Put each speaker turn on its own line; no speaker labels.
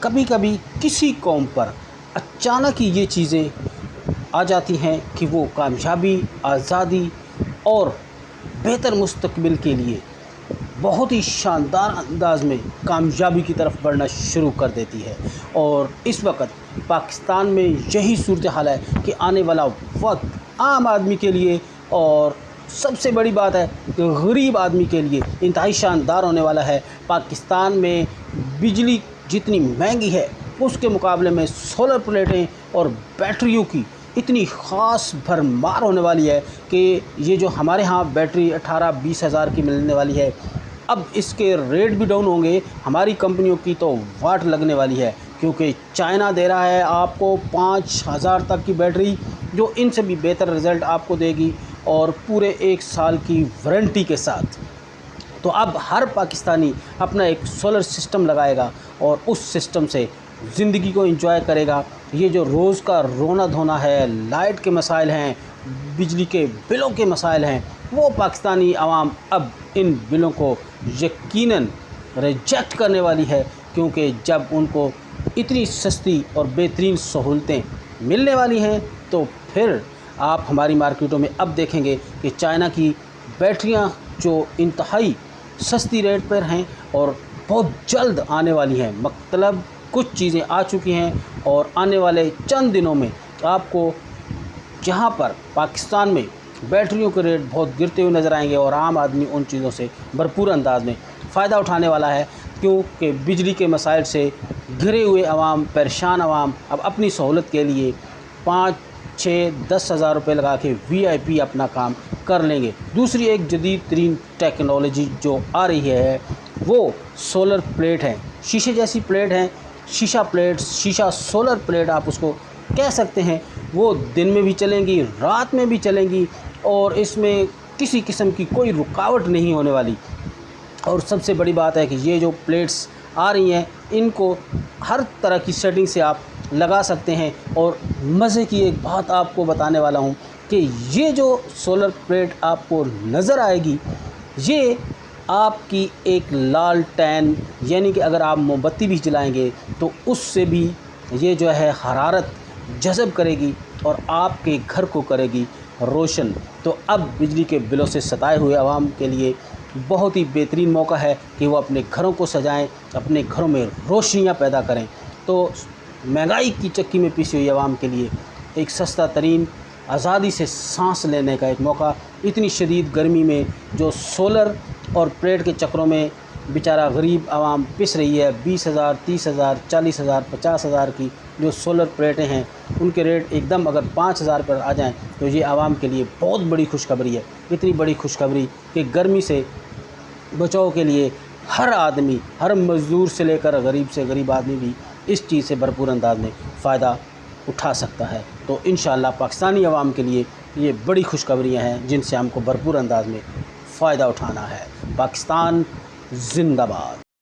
کبھی کبھی کسی قوم پر اچانک ہی یہ چیزیں آ جاتی ہیں کہ وہ کامیابی، آزادی اور بہتر مستقبل کے لیے بہت ہی شاندار انداز میں کامیابی کی طرف بڑھنا شروع کر دیتی ہے۔ اور اس وقت پاکستان میں یہی صورتحال ہے کہ آنے والا وقت عام آدمی کے لیے اور سب سے بڑی بات ہے کہ غریب آدمی کے لیے انتہائی شاندار ہونے والا ہے۔ پاکستان میں بجلی جتنی مہنگی ہے، اس کے مقابلے میں سولر پلیٹیں اور بیٹریوں کی اتنی خاص بھرمار ہونے والی ہے کہ یہ جو ہمارے ہاں بیٹری اٹھارہ بیس ہزار کی ملنے والی ہے، اب اس کے ریٹ بھی ڈاؤن ہوں گے۔ ہماری کمپنیوں کی تو واٹ لگنے والی ہے، کیونکہ چائنا دے رہا ہے آپ کو پانچ ہزار تک کی بیٹری، جو ان سے بھی بہتر رزلٹ آپ کو دے گی اور پورے ایک سال کی وارنٹی کے ساتھ۔ تو اب ہر پاکستانی اپنا ایک سولر سسٹم لگائے گا اور اس سسٹم سے زندگی کو انجوائے کرے گا۔ یہ جو روز کا رونا دھونا ہے لائٹ کے مسائل ہیں، بجلی کے بلوں کے مسائل ہیں، وہ پاکستانی عوام اب ان بلوں کو یقیناً ریجیکٹ کرنے والی ہے، کیونکہ جب ان کو اتنی سستی اور بہترین سہولتیں ملنے والی ہیں، تو پھر آپ ہماری مارکیٹوں میں اب دیکھیں گے کہ چائنا کی بیٹریاں جو انتہائی سستی ریٹ پر ہیں اور بہت جلد آنے والی ہیں۔ مطلب کچھ چیزیں آ چکی ہیں اور آنے والے چند دنوں میں آپ کو جہاں پر پاکستان میں بیٹریوں کے ریٹ بہت گرتے ہوئے نظر آئیں گے اور عام آدمی ان چیزوں سے بھرپور انداز میں فائدہ اٹھانے والا ہے کیونکہ بجلی کے مسائل سے گھرے ہوئے عوام، پریشان عوام اب اپنی سہولت کے لیے پانچ چھ دس ہزار روپے لگا کے وی آئی پی اپنا کام کر لیں گے۔ دوسری ایک جدید ترین ٹیکنالوجی جو آ رہی ہے، وہ سولر پلیٹ ہے شیشے جیسی پلیٹ ہیں۔ شیشہ پلیٹ، شیشہ سولر پلیٹ آپ اس کو کہہ سکتے ہیں۔ وہ دن میں بھی چلیں گی، رات میں بھی چلیں گی اور اس میں کسی قسم کی کوئی رکاوٹ نہیں ہونے والی۔ اور سب سے بڑی بات ہے کہ یہ جو پلیٹس آ رہی ہیں، ان کو ہر طرح کی سیٹنگ سے آپ لگا سکتے ہیں اور مزے کی ایک بات آپ کو بتانے والا ہوں کہ یہ جو سولر پلیٹ آپ کو نظر آئے گی، یہ آپ کی ایک لال ٹین یعنی کہ اگر آپ موم بتی بھی جلائیں گے تو اس سے بھی یہ جو ہے حرارت جذب کرے گی اور آپ کے گھر کو کرے گی روشن۔ تو اب بجلی کے بلوں سے ستائے ہوئے عوام کے لیے بہت ہی بہترین موقع ہے کہ وہ اپنے گھروں کو سجائیں، اپنے گھروں میں روشنیاں پیدا کریں۔ تو مہنگائی کی چکی میں پیسی ہوئی عوام کے لیے ایک سستا ترین آزادی سے سانس لینے کا ایک موقع اتنی شدید گرمی میں جو سولر اور پلیٹ کے چکروں میں بیچارہ غریب عوام پس رہی ہے، بیس ہزار، تیس ہزار، چالیس ہزار، پچاس ہزار کی جو سولر پلیٹیں ہیں، ان کے ریٹ ایک دم اگر پانچ ہزار پر آ جائیں تو یہ عوام کے لیے بہت بڑی خوشخبری ہے۔ اتنی بڑی خوشخبری کہ گرمی سے بچاؤ کے لیے ہر آدمی، ہر مزدور سے لے کر غریب سے غریب آدمی بھی اس چیز سے بھرپور انداز میں فائدہ اٹھا سکتا ہے۔ تو انشاءاللہ پاکستانی عوام کے لیے یہ بڑی خوشخبریاں ہیں جن سے ہم کو بھرپور انداز میں فائدہ اٹھانا ہے۔ پاکستان زندہ باد۔